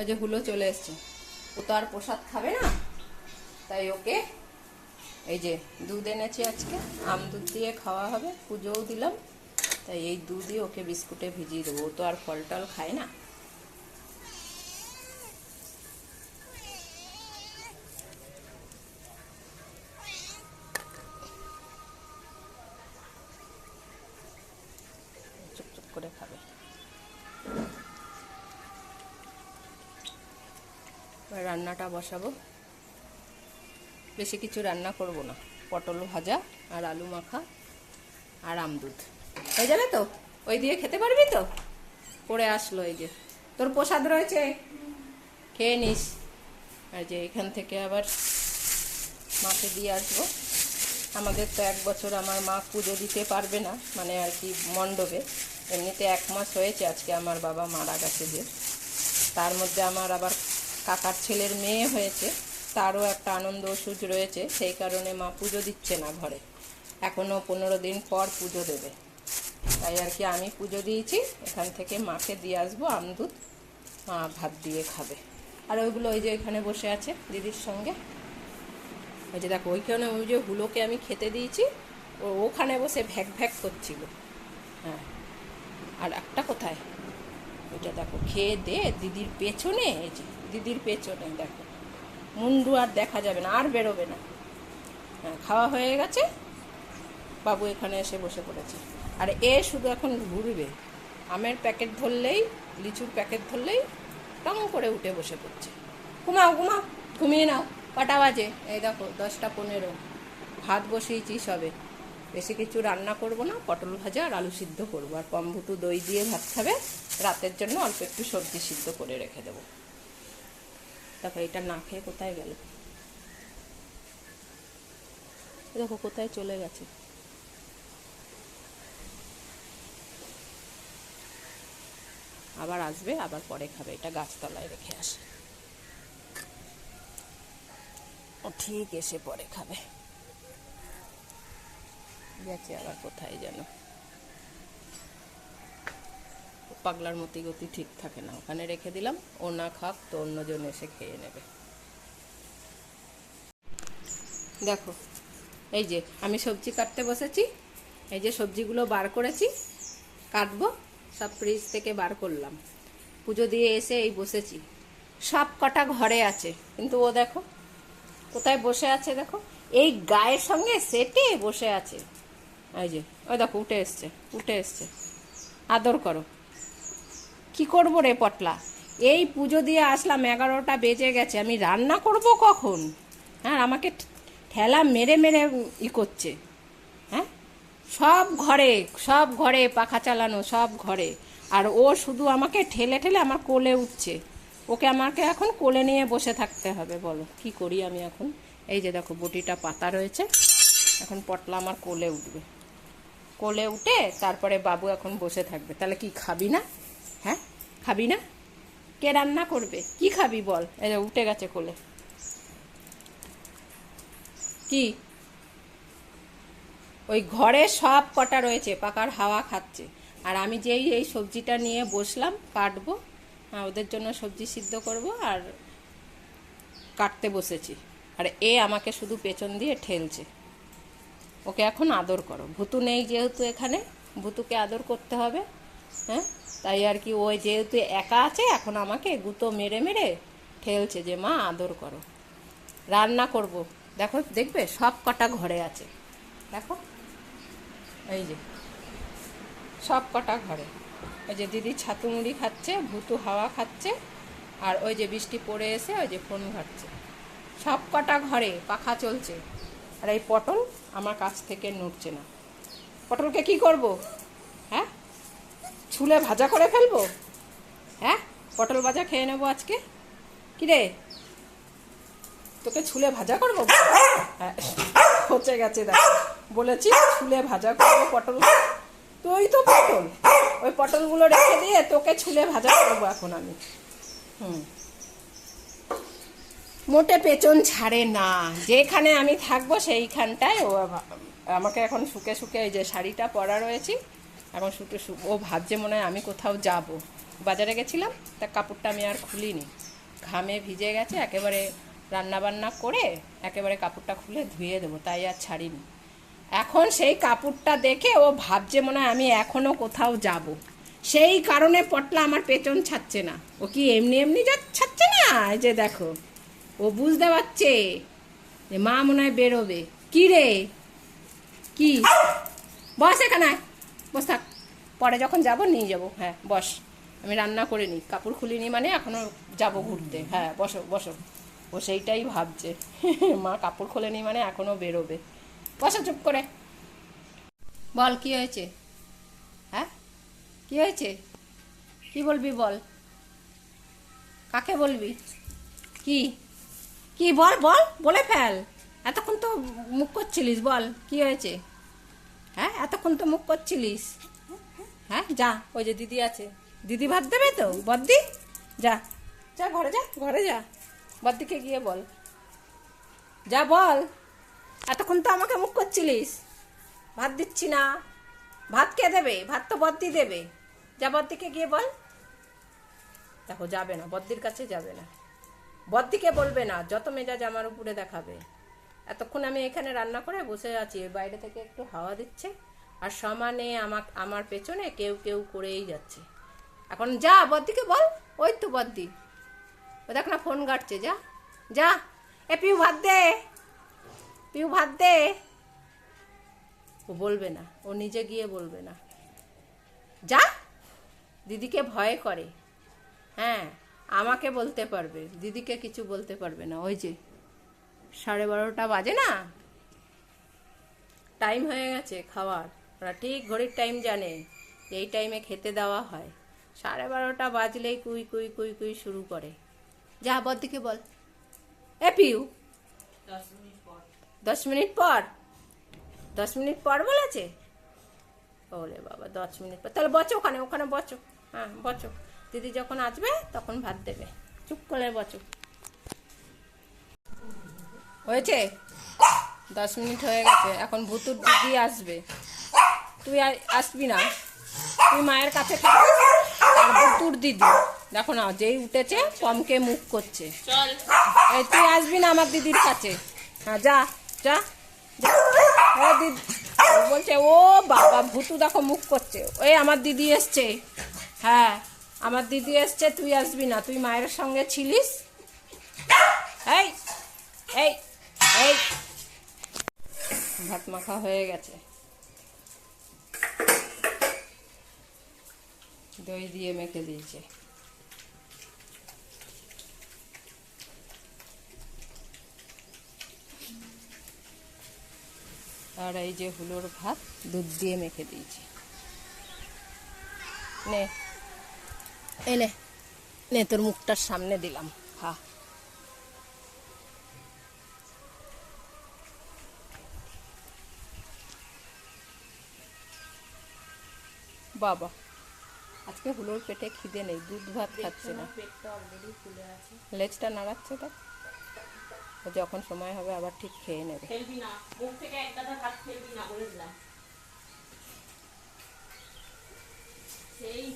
ওই যে হুলো চলে এসছে। ও তো আর প্রসাদ খাবে না। তাই ওকে এই যে দুধ এনেছি আজকে, আম দুধ দিয়ে খাওয়া হবে, পুজোও দিলাম। তাই এই দুধই ওকে বিস্কুটে ভিজিয়ে দেবো। ও তো আর ফল টল খায় না। রান্নাটা বসাবো। বেশি কিছু রান্না করব না। পটল ভাজা আর আলু মাখা আর আমদুধ হয়ে যাবে তো? ওই দিয়ে খেতে পারবি তো? পড়ে আসলো এই যে। তোর প্রসাদ রয়েছে? খেয়ে নিস। আর যে এখান থেকে আবার মাকে দিয়ে আসব। আমাদের তো এক বছর আমার মা পুজো দিতে পারবে না মানে আর কি মণ্ডপে। এমনিতে এক মাস হয়েছে আজকে আমার বাবা মারা গেছে যে। তার মধ্যে আমার আবার কাকার ছেলের মেয়ে হয়েছে, তারও একটা আনন্দ সুজ রয়েছে, সেই কারণে মা পুজো দিচ্ছে না ঘরে। এখনও পনেরো দিন পর পুজো দেবে। তাই আর কি আমি পুজো দিয়েছি, এখান থেকে মাকে দিয়ে আসব আমদুধ মা ভাত দিয়ে খাবে। আর ওইগুলো ওই যে এখানে বসে আছে দিদির সঙ্গে। ওই যে দেখো, ওইখানে ওই যে হুলোকে আমি খেতে দিয়েছি, ও ওখানে বসে ভ্যাক ভ্যাক করছিল। হ্যাঁ আর একটা কোথায়? ওইটা দেখো, খেয়ে দে, দিদির পেছনে, এই যে। দিদির পেছনে দেখো। মুন্ডু আর দেখা যাবে না, আর বেরোবে না। হ্যাঁ খাওয়া হয়ে গেছে, বাবু এখানে এসে বসে পড়েছে। আর এ শুধু এখন ঘুরবে। আমের প্যাকেট ধরলেই, লিচুর প্যাকেট ধরলেই টং করে উঠে বসে পড়ছে। ঘুমাও ঘুমাও, ঘুমিয়ে নাও, কটা বাজে? এই দেখো, দশটা পনেরো। ভাত বসিয়েছি সবে। বেশি কিছু রান্না করব না, পটল ভাজা আর আলু সিদ্ধ করব। আর কম্বুটু দই দিয়ে ভাত খাবে। রাতের জন্য অল্প একটু সবজি সিদ্ধ করে রেখে দেবো। দেখো, এটা না খেয়ে কোথায় গেল? দেখো, কোথায় চলে গেছে? আবার আসবে, আবার পরে খাবে। এটা গাছতলায় রেখে আসে। ও ঠিক এসে পরে খাবে। গেছে আবার কোথায় যেন। পাগলার মতি গতি ঠিক থাকে না। ওখানে রেখে দিলাম, ও না খাক তো অন্যজন এসে খেয়ে নেবে। দেখো, এই যে আমি সবজি কাটতে বসেছি, এই যে সবজিগুলো বার করেছি, কাটবো, সব ফ্রিজ থেকে বার করলাম। পুজো দিয়ে এসে এই বসেছি। সব কটা ঘরে আছে, কিন্তু ও দেখো, কোথায় বসে আছে দেখো? এই গায়ের সঙ্গে সেটে বসে আছে। এই যে, ওই দেখো, উঠে এসছে উঠে এসছে। আদর করো। কি করব রে পটলা? এই পুজো দিয়ে আসলাম, এগারোটা বেজে গেছে। আমি রান্না করব কখন? হ্যাঁ আমাকে ঠেলা মেরে মেরে ই করছে। হ্যাঁ? সব ঘরে সব ঘরে পাখা চালানো, সব ঘরে। আর ও শুধু আমাকে ঠেলে ঠেলে আমার কোলে উঠছে। ওকে আমাকে এখন কোলে নিয়ে বসে থাকতে হবে, বলো। কি করি আমি এখন? এই যে দেখো, বটিটা পাতা রয়েছে। এখন পটলা আমার কোলে উঠবে। কোলে উঠে তারপরে বাবু এখন বসে থাকবে। তাহলে কি খাবি না? হ্যাঁ? খাবি না? কে রান্না করবে? কি খাবি বল? এই উঠে গেছে কোলে। কি? ওই ঘরে সব কটা রয়েছে, পাকার হাওয়া খাচ্ছে। আর আমি যেই, এই সবজিটা নিয়ে বসলাম, কাটবো। ওদের জন্য সবজি সিদ্ধ করব আর কাটতে বসেছি। আর এ আমাকে শুধু পেছন দিয়ে ঠেলছে। ওকে এখন আদর করো। ভুতু নেই যেহেতু এখানে, ভুতুকে আদর করতে হবে। হ্যাঁ? তাই আর কি, ওই যেহেতু একা আছে, এখন আমাকে গুঁতো মেরে মেরে ঠেলছে যে, মা, আদর করো। রান্না করব। দেখো, দেখবে সব কটা ঘরে আছে। দেখো, এই যে, সব কটা ঘরে। ওই যে দিদি ছাতু মুড়ি খাচ্ছে, ভুতু হাওয়া খাচ্ছে, আর ওই যে বৃষ্টি পড়ে এসে ওই যে ফোন ঘাটছে। সব কটা ঘরে পাখা চলছে, আর এই পটল আমার কাছ থেকে নড়ছে না। পটলকে কি করব? ছুলে ভাজা করে ফেলব? হ্যাঁ? পটল ভাজা খেয়ে নেব আজকে। কি রে তোকে ছুলে ভাজা করব? হ্যাঁ হচ্ছে গেছে দেখ। বলেছি ছুলে ভাজা করব পটল। তুই তো পটল। ওই পটলগুলো রেখে দিয়ে তোকে ছুলে ভাজা করব এখন আমি। হুম। মোটে পেছন ছাড়ে না। যেখানে আমি থাকব সেইখানটায় ও আমাকে এখন শুকে শুকে এই যে শাড়িটা পরা রয়েছি। এখন শুকে শু ও ভাবছে মনে হয় আমি কোথাও যাব। বাজারে গেছিলাম, তা কাপড়টা আমি আর খুলিনি। ঘামে ভিজে গেছে, একেবারে রান্না বান্না করে একেবারে কাপড়টা খুলে ধুয়ে দেবো, তাই আর ছাড়িনি। এখন সেই কাপড়টা দেখে ও ভাবছে মনে হয় আমি এখনও কোথাও যাব। সেই কারণে পটলা আমার পেছন ছাড়ছে না। ও কি এমনি এমনি যা ছাড়ছে না? এই যে দেখো, ও বুঝতে পারছে যে মা মনে হয় বেরোবে। কী রে? কি? বস এখানে। বস থাক, পরে যখন যাব নিয়ে যাব। হ্যাঁ বস, আমি রান্না করে নিই। কাপড় খুলিনি মানে এখনও যাব ঘুরতে। হ্যাঁ বসো বসো। ও সেইটাই ভাবছে। মা কাপড় খোলেনি মানে এখনও বেরোবে। বসো চুপ করে। বল, কি হয়েছে? হ্যাঁ? কি হয়েছে? কি বলবি বল? কাকে বলবি? কি? কি বল বল, বলে ফেল। এতক্ষণ তো মুখ করছিলিস, বল, কি হয়েছে? হ্যাঁ এতক্ষণ তো মুখ করছিলিস। হ্যাঁ যা, ওই যে দিদি আছে। দিদি ভাত দেবে তো, বদ্দি? যা যা ঘরে যা ঘরে যা। বদ্দিকে গিয়ে বল। যা বল। এতক্ষণ তো আমাকে মুখ করছিলিস। ভাত দিচ্ছি না। ভাত কে দেবে? ভাত তো বদ্দি দেবে। যা বদ্দিকে গিয়ে বল। দেখো, যাবে না, বদ্দির কাছে যাবে না। বদ্দিকে বলবে না, যত মেজাজ আমার উপরে দেখাবে। এতক্ষণ আমি এখানে রান্না করে বসে আছি বাইরে থেকে একটু হাওয়া দিচ্ছে, আর সমানে আমার আমার পেছনে কেউ কেউ করেই যাচ্ছে। এখন যা, বদ্দিকে বল, ওই তো বদ্দি। ও দেখ না, ফোন ঘাটছে, যা যা। এ পিউ ভাত দে, পিউ ভাত দে। ও বলবে না, ও নিজে গিয়ে বলবে না। যা, দিদিকে ভয় করে। হ্যাঁ আমাকে বলতে পারবে, দিদিকে কিছু বলতে পারবে না, ওই যে। সাড়ে বারোটা বাজে না? টাইম হয়ে গেছে খাওয়ার। ওরা ঠিক ঘড়ির টাইম জানে এই টাইমে খেতে দেওয়া হয়। সাড়ে বারোটা বাজলেই কুই কুই কুই কুই শুরু করে। যা বদ্দিকে বল। এ পিউ দশ মিনিট পর? দশ মিনিট পর বলেছে? ওরে বাবা দশ মিনিট পর। তাহলে বচো ওখানে ওখানে বচো। হ্যাঁ বচো। দিদি যখন আসবে তখন ভাত দেবে। চুপ করে বচো। হয়েছে? দশ মিনিট হয়ে গেছে এখন ভুতুর দিদি আসবে। তুই আসবি না। তুই মায়ের কাছে। আর ভুতুর দিদি। দেখো না যেই উঠেছে কমকে মুখ করছে। এই তুই আসবি না আমার দিদির কাছে। হ্যাঁ যা যা দিদি বলছে ও বাবা ভুতু দেখো মুখ করছে। ওই আমার দিদি এসছে। হ্যাঁ আমার দিদি এসছে তুই আসবি না। তুই মায়ের সঙ্গে ছিলিস? এই এই ভাত মাখা হয়ে গেছে। দই দিয়ে মেখে দিয়েছে। আর এই যে হুলোর ভাত, দুধ দিয়ে মেখে দিয়েছি। নে। এই নে, তোর মুখটার সামনে দিলাম। খা। বাবা আজকে হুলোর পেটে খিদে নেই দুধ ভাত খাচ্ছে না। লেজটা নাড়াচ্ছে তো। যখন সময় হবে আবার ঠিক খেয়ে নেবে। সেই